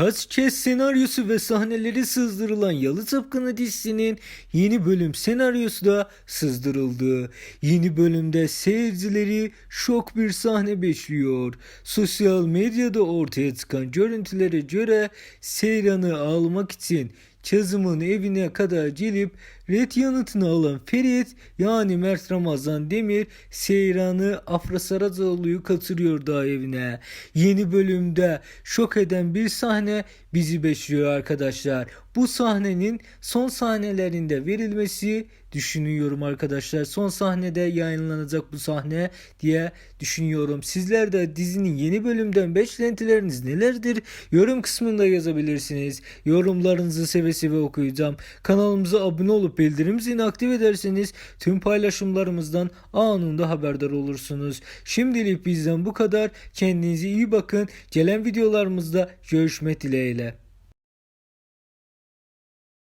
Birkaç kez senaryosu ve sahneleri sızdırılan Yalı Tıpkını dizisinin yeni bölüm senaryosu da sızdırıldı. Yeni bölümde seyircileri şok bir sahne bekliyor. Sosyal medyada ortaya çıkan görüntülere göre Seyran'ı almak için Kazım'ın evine kadar gelip red yanıtını alan Ferit yani Mert Ramazan Demir Seyran'ı Afra Saracoğlu'yu kaçırıyor daha evine. Yeni bölümde şok eden bir sahne bizi bekliyor arkadaşlar. Bu sahnenin son sahnelerinde verilmesi düşünüyorum arkadaşlar. Son sahnede yayınlanacak bu sahne diye düşünüyorum. Sizler de dizinin yeni bölümden beklentileriniz nelerdir? Yorum kısmında yazabilirsiniz. Yorumlarınızı seve seve okuyacağım. Kanalımıza abone olup bildirim zilini aktif ederseniz tüm paylaşımlarımızdan anında haberdar olursunuz. Şimdilik bizden bu kadar. Kendinize iyi bakın. Gelen videolarımızda görüşmek dileğiyle.